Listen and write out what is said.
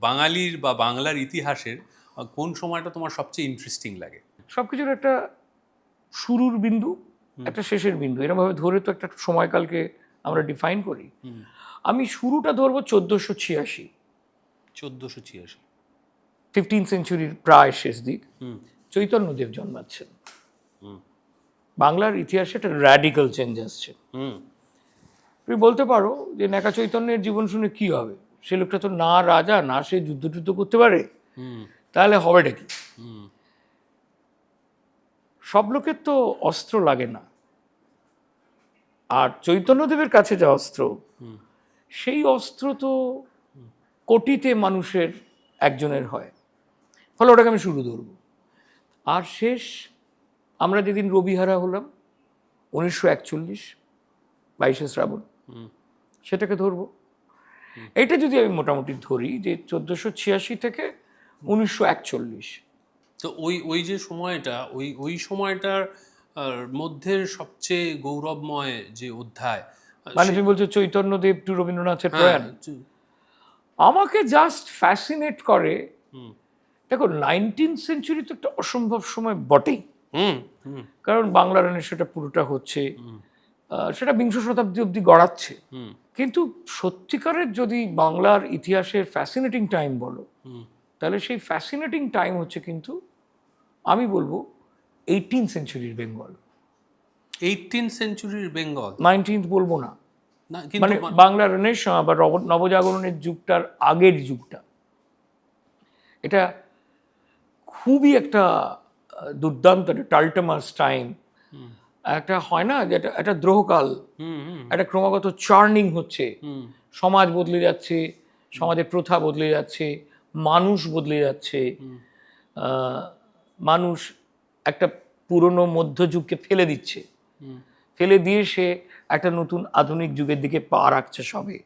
বাঙালির বা বাংলার ইতিহাসের কোন সময়টা তোমার সবচেয়ে ইন্টারেস্টিং লাগে? সব কিছুর একটা শুরুর বিন্দু একটা শেষের বিন্দু। এরকমভাবে ধরে তো একটা সময়কালকে আমরা ডিফাইন করি। আমি শুরুটা ধরবো চোদ্দোশো ছিয়াশি। চোদ্দোশো ছিয়াশি। ফিফটিন সেঞ্চুরির প্রায় শেষ দিক। চৈতন্যদেব জন্মাচ্ছেন। বাংলার ইতিহাসে একটা র্যাডিক্যাল চেঞ্জ আসছে। তুমি বলতে পারো যে নেকা চৈতন্যের জীবন শুনে কি হবে? সে লোকটা তো না রাজা না সে যুদ্ধ টুদ্ধ করতে পারে হুম। তাহলে হবেটা কি হুম। সব লোকের তো অস্ত্র লাগে না। আর চৈতন্যদেবের কাছে যা অস্ত্র হুম। সেই অস্ত্র তো কোটিতে মানুষের একজনের হয়। ফলে ওটাকে আমি শুরু ধরব। আর শেষ আমরা যেদিন রবিহারা হলাম উনিশশো একচল্লিশ বাইশে শ্রাবণ হুম। সেটাকে ধরবো। এটা যদি আমি মোটামুটি ধরি যে চোদ্দোশো ছিয়াশি থেকে উনিশশো একচল্লিশ। তো ওই ওই যে সময়টা ওই ওই সময়টার মধ্যে সবচেয়ে গৌরবময় যে অধ্যায় মানে তুমি বলছো চৈতন্যদেব টু রবীন্দ্রনাথের হ্যাঁ, প্রয়াণ? আমাকে জাস্ট ফ্যাসিনেট করে দেখো নাইনটিন সেঞ্চুরি তো একটা অসম্ভব সময় বটেই। কারণ বাংলা রানের সেটা পুরোটা হচ্ছে। সেটা বিংশ শতাব্দী অবধি গড়াচ্ছে। কিন্তু সত্যিকারের যদি বাংলার ইতিহাসের ফ্যাসিনেটিং টাইম বলো তাহলে সেই ফ্যাসিনেটিং টাইম হচ্ছে কিন্তু আমি বলব এইটিন সেঞ্চুরির বেঙ্গল এইটিন সেঞ্চুরির বেঙ্গল নাইনটিন্থ বলব না। মানে বাংলা রেনেসাঁ বা নবজাগরণের যুগটার আগের যুগটা। এটা খুবই একটা দুর্দান্ত টাল্টামাস টাইম একটা হয় না যে একটা একটা দ্রোহকাল একটা ক্রমাগত চার্নিং হচ্ছে। সমাজ বদলে যাচ্ছে সমাজের প্রথা বদলে যাচ্ছে মানুষ বদলে যাচ্ছে। মানুষ একটা পুরনো মধ্যযুগকে ফেলে দিচ্ছে। ফেলে দিয়ে সে একটা নতুন আধুনিক যুগের দিকে পা রাখছে সবে।